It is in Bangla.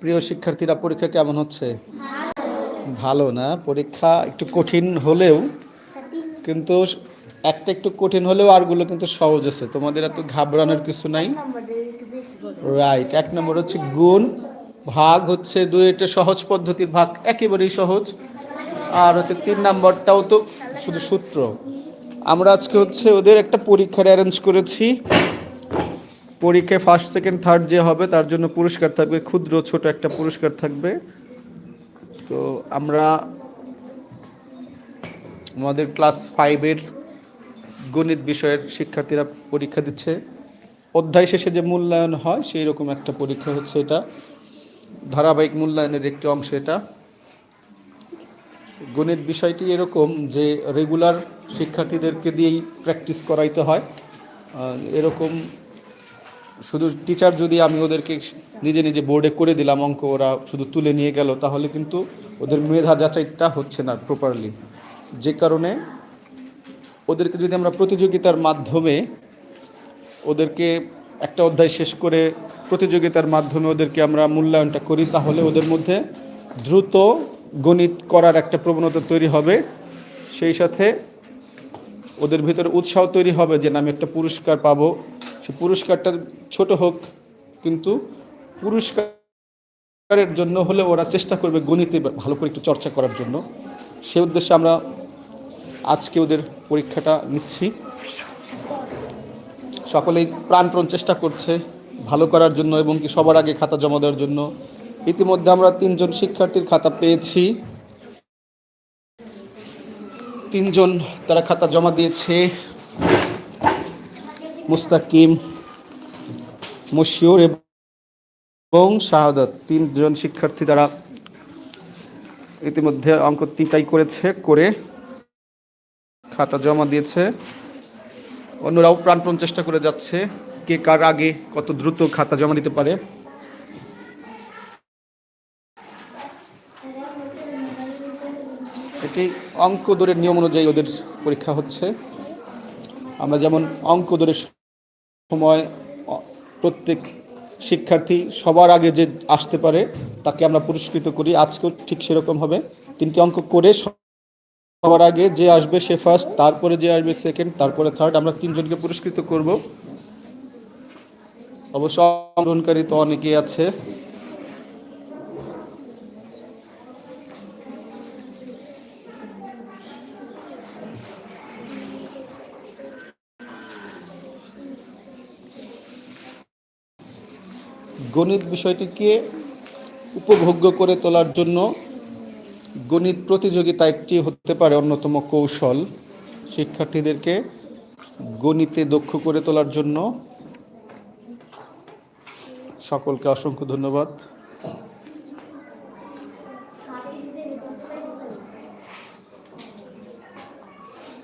প্রিয় শিক্ষার্থীরা, পরীক্ষা কেমন হচ্ছে? ভালো না। পরীক্ষা একটু কঠিন হলেও, কিন্তু একটা একটু কঠিন হলেও আরগুলো কিন্তু সহজ আছে। তোমাদের এত ঘাবড়ানোর কিছু নাই। রাইট এক নম্বর হচ্ছে গুণ। ভাগ হচ্ছে দুই, এটা সহজ পদ্ধতির ভাগ, একেবারেই সহজ। আর হচ্ছে তিন নম্বরটাও তো শুধু সূত্র। আমরা আজকে হচ্ছে ওদের একটা পরীক্ষার অ্যারেঞ্জ করেছি। পরীক্ষায় ফার্স্ট সেকেন্ড থার্ড যে হবে, তার জন্য পুরস্কার থাকবে, ক্ষুদ্র, ছোট একটা পুরস্কার থাকবে। তো আমরা আমাদের ক্লাস ফাইভের গণিত বিষয়ের শিক্ষার্থীরা পরীক্ষা দিচ্ছে। অধ্যায় শেষে যে মূল্যায়ন হয় সেই রকম একটা পরীক্ষা হচ্ছে এটা। ধারাবাহিক মূল্যায়নের একটি অংশ এটা। গণিত বিষয়টি এরকম যে রেগুলার শিক্ষার্থীদেরকে দিয়েই প্র্যাকটিস করাইতে হয়। এরকম শুধু টিচার যদি আমি ওদেরকে নিজে নিজে বোর্ডে করে দিলাম অঙ্ক, ওরা শুধু তুলে নিয়ে গেল, তাহলে কিন্তু ওদের মেধা যাচাইটা হচ্ছে না প্রপারলি যে কারণে ওদেরকে যদি আমরা প্রতিযোগিতার মাধ্যমে ওদেরকে একটা অধ্যায় শেষ করে প্রতিযোগিতার মাধ্যমে ওদেরকে আমরা মূল্যায়নটা করি, তাহলে ওদের মধ্যে দ্রুত গণিত করার একটা প্রবণতা তৈরি হবে। সেই সাথে ওদের ভিতরে উৎসাহ তৈরি হবে যে, না, আমি একটা পুরস্কার পাবো। সে পুরস্কারটা ছোট হোক, কিন্তু পুরস্কারের জন্য হলে ওরা চেষ্টা করবে গণিতে ভালো করে একটু চর্চা করার জন্য। সে উদ্দেশ্যে আমরা আজকে ওদের পরীক্ষাটা নিচ্ছি। সকলেই প্রাণপ্রণ চেষ্টা করছে ভালো করার জন্য এবং কি সবার আগে খাতা জমা দেওয়ার জন্য। ইতিমধ্যে আমরা তিনজন শিক্ষার্থীর খাতা পেয়েছি। তিনজন তারা খাতা জমা দিয়েছে। মুস্তাকিম, মশিউর এবং শাহাদত, তিনজন শিক্ষার্থী তারা ইতিমধ্যে অঙ্ক তিনটাই করেছে, করে খাতা জমা দিয়েছে। অন্যরাও প্রাণপণ চেষ্টা করে যাচ্ছে, কে কার আগে কত দ্রুত খাতা জমা দিতে পারে। এটি অঙ্ক দৌড়ের নিয়ম অনুযায়ী ওদের পরীক্ষা হচ্ছে। আমরা যেমন অঙ্ক দৌড়ের সময় প্রত্যেক শিক্ষার্থী সবার আগে যে আসতে পারে, তাকে আমরা পুরস্কৃত করি। আজকেও ঠিক সেরকম হবে। তিনটি অঙ্ক করে সবার আগে যে আসবে সে ফার্স্ট তারপরে যে আসবে সেকেন্ড তারপরে থার্ড আমরা তিনজনকে পুরস্কৃত করব। অবশ্য অংশগ্রহণকারী তো অনেকেই আছে। গণিত বিষয়টিকে উপভোগ্য করে তোলার জন্য গণিত প্রতিযোগিতা একটি হতে পারে অন্যতম কৌশল। শিক্ষার্থীদেরকে গণিতে দক্ষ করে তোলার জন্য সকলকে অসংখ্য ধন্যবাদ।